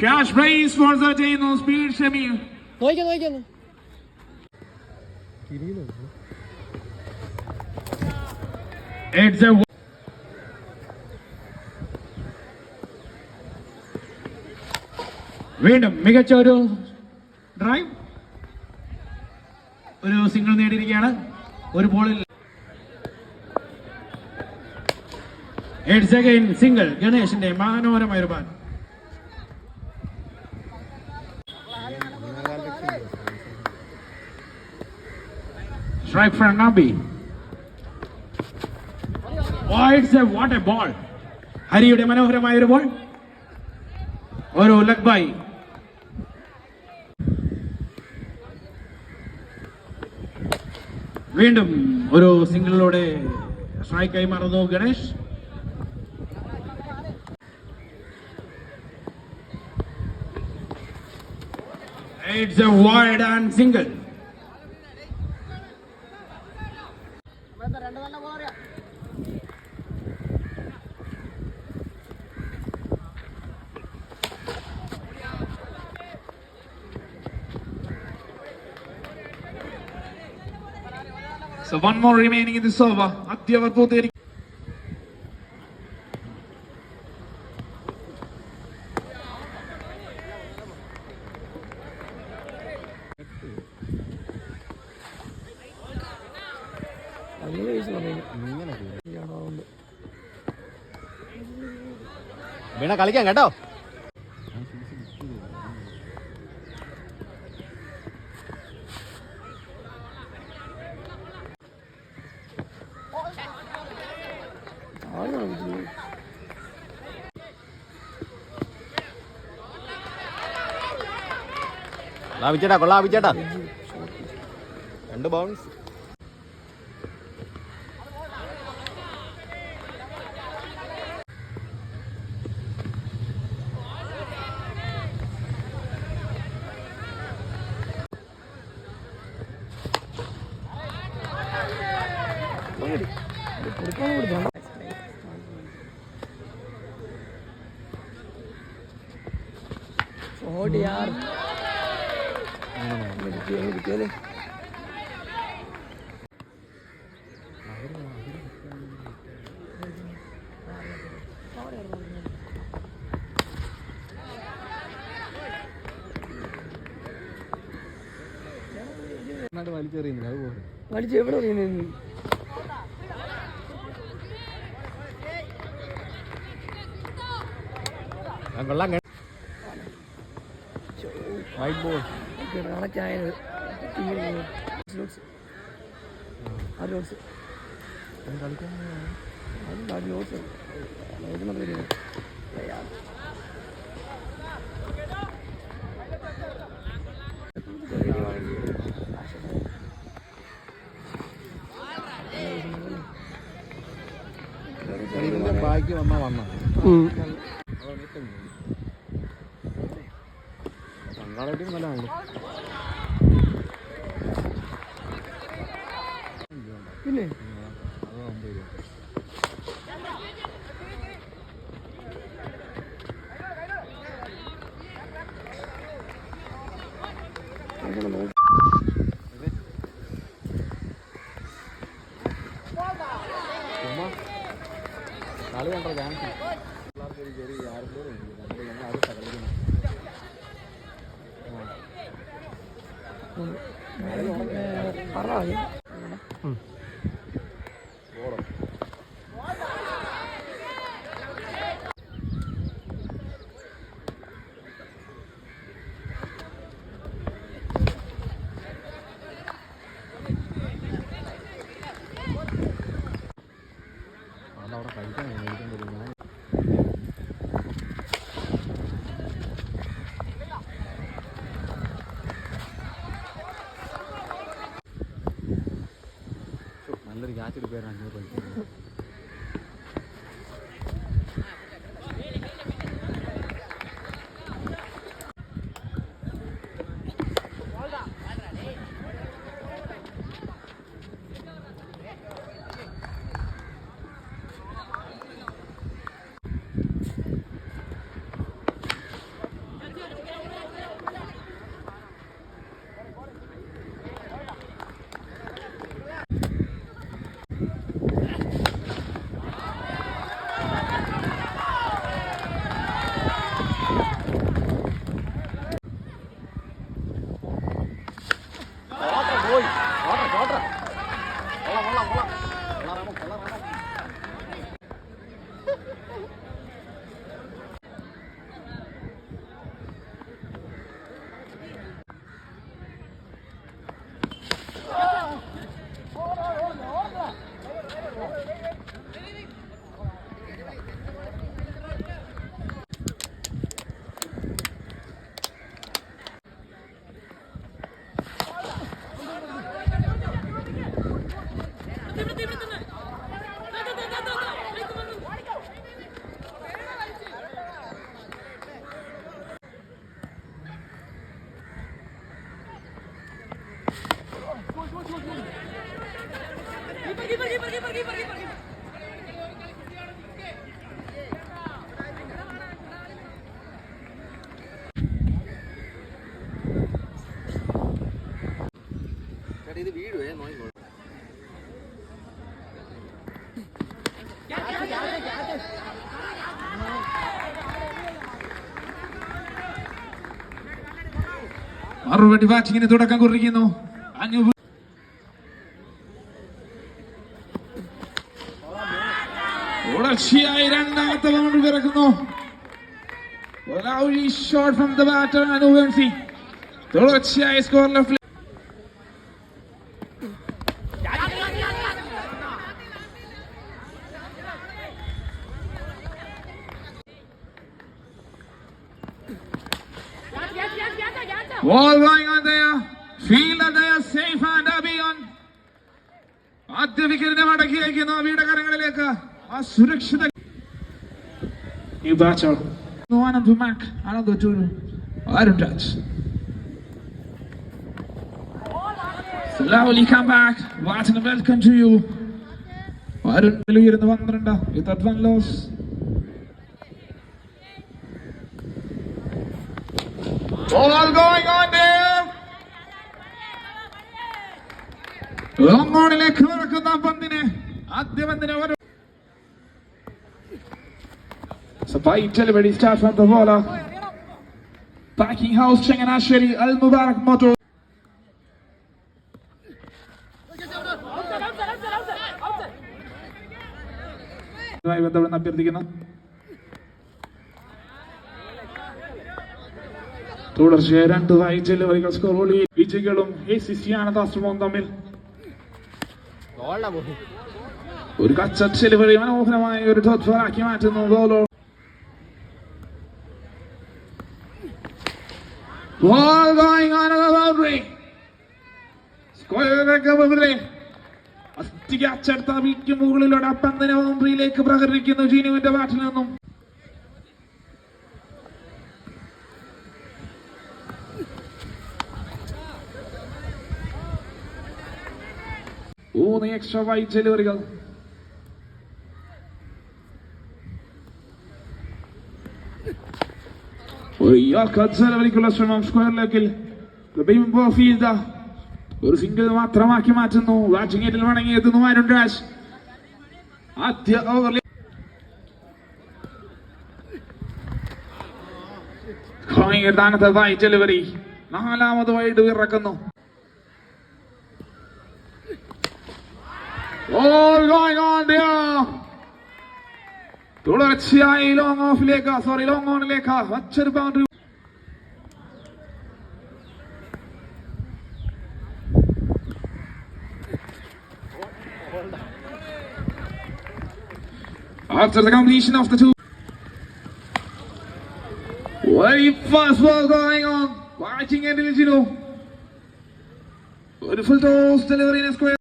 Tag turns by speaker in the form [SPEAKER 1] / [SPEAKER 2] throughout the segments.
[SPEAKER 1] Cash prize for the ചെയ്യുന്നു speed Shami
[SPEAKER 2] നോക്കിയാ നോക്കിയാന്ന്
[SPEAKER 1] It's a വീണ്ടും മികച്ച ഒരു ഡ്രൈവ് ഒരു സിംഗിൾ നേടിയിരിക്കുകയാണ്. ഒരു ബോളിൽ എഡ്സ് അഗൈൻ സിംഗിൾ ഗണേഷിന്റെ മനോഹരമായ ഒരു ബാൻ Strike for Nabi. Oh, it's a what a ball. ഹരിയുടെ മനോഹരമായ ഒരു ബോൾ ഒരു ലഗ് ബൈ വീണ്ടും ഒരു സിംഗിളിലൂടെ സ്ട്രൈക്കായി മാറുന്നു Ganesh it's a wide and single So one more remaining in this over. ആദ്യ ഓവർ പൂർത്തീകരിക്കും
[SPEAKER 2] അങ്ങനെ ചോദിച്ചു പറഞ്ഞു
[SPEAKER 3] വീണ കളിക്കാം കേട്ടോ
[SPEAKER 2] ആരും കളിച്ചില്ല
[SPEAKER 3] ലാഭിച്ചേട്ടാ കൊള്ളാഭിച്ചേട്ടാ രണ്ട് ബൗൺസ്
[SPEAKER 2] ഓടിയാർ. കിട്ടിയാലേ
[SPEAKER 3] വലിച്ചെറിയുന്നില്ല അത് പോലെ
[SPEAKER 2] വലിച്ച് എവിടെ എറിയുന്നു
[SPEAKER 3] വെള്ളം വൈറ്റ് ബോൾ
[SPEAKER 2] ആ ലോട്സ്
[SPEAKER 3] കളിക്കാൻ
[SPEAKER 2] അത് ആ ലോട്സ് നോക്കുന്ന പേര്
[SPEAKER 3] ഇതിന്റെ ബാക്കി വന്നാ വന്ന? നല്ലതാണല്ലോ
[SPEAKER 2] പിന്നെ?
[SPEAKER 3] അത് അമ്പത് പറഞ്ഞാൽ അവിടെ അതവിടെ കഴിക്കാൻ
[SPEAKER 2] ver
[SPEAKER 3] año 20. pergi pergi pergi pergi pergi pergi
[SPEAKER 4] മറുപടി ബാറ്റിങ്ങിന് തുടക്കം കുറിക്കുന്നു തുടർച്ചയായി രണ്ടാമത്തെ boundary പിറക്കുന്നു. Shot from batter score left. ആദ്യ വിക്കറ്റിനെ മടക്കി അയക്കുന്നു അവയുടെ കരങ്ങളിലേക്ക്. ആ സുരക്ഷിത New batter. No one to Mac. Another to Iron touch. Slowly come back. What a welcome to you. Arun ഉയരുന്ന പന്ത്രണ്ട് with one loss All going on there. ലോങ്ങോണിലേക്ക് ഇറക്കുന്ന പന്തിനെ ആദ്യ പന്തിനെ So bite delivery start from the bowler. Backing house Chenganashiri, Al Mubarak Moto. ബന്ധപ്പെടുന്ന അഭ്യർത്ഥിക്കുന്നു തുടർച്ചയായി രണ്ട് വൈറ്റ് വരികൾ സ്കോർ വിജയികളും എ സി സി ആനന്ദാശ്രമവും തമ്മിൽ ഒരു കച്ച ഡെലിവറി മനോഹരമായ ഒരു ഡോട്ട്ഫറാക്കി മാറ്റുന്നു ബോളോ Ball going on the boundary. Square മുകളിലെ അസ്ഥിക്ക് അച്ചടുത്ത വീക്ക് മുകളിലൂടെ പന്തിനെ ബൗണ്ടറിയിലേക്ക് പ്രഹരിക്കുന്നു ജീനുവിന്റെ പാട്ടിൽ നിന്നും മൂന്ന് എക്സ്ട്രാ വൈറ്റ് ഡെലിവറികൾ ഒരു ഇയാൾക്ക് ഡെലിവറിക്കുള്ള ശ്രമം സ്ക്വയറിലേക്ക് ഫീൽഡ് ഒരു സിംഗിൾ മാത്രമാക്കി മാറ്റുന്നു. ബാറ്റിംഗ് ഏറ്റിൽ മടങ്ങി എത്തുന്നു അരുൺ രാജ്. ആദ്യ ഓവറിൽ ഡെലിവറി നാലാമത് വൈഡ് ഇറക്കുന്നു. All going on there. തുടർച്ചയായി ലോങ് ഓഫിലേക്ക് സോറി ലോങ് ഓണിലേക്ക് മറ്റൊരു boundary After the completion of the two. Very fast ball going on. Watching and Gino. Beautiful toss delivery in a square.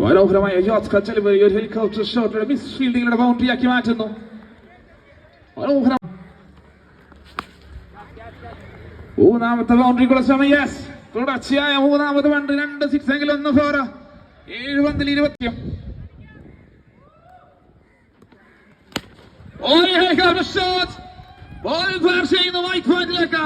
[SPEAKER 4] മനോഹരമായ യോസ് ഡെലിവറി ഒരു helicopter shot miss ഫീൽഡിങ്ങിലൂടെ boundary ആക്കി മാറ്റുന്നു മനോഹരം മൂന്നാമത്തെ ബൗണ്ടറിക്കുള്ള ശ്രമം യെസ് തുടർച്ചയായ മൂന്നാമത് പണ്ട് രണ്ട് സിക്സ് എങ്കിലും ഒന്ന് ഫോർ ഏഴ് പന്തിൽ ഇരുപത്തിയും. ഓരോ ബോൾ ബോൾ ചെയ്യുന്നു വൈറ്റ് പോയിന്റിലേക്ക്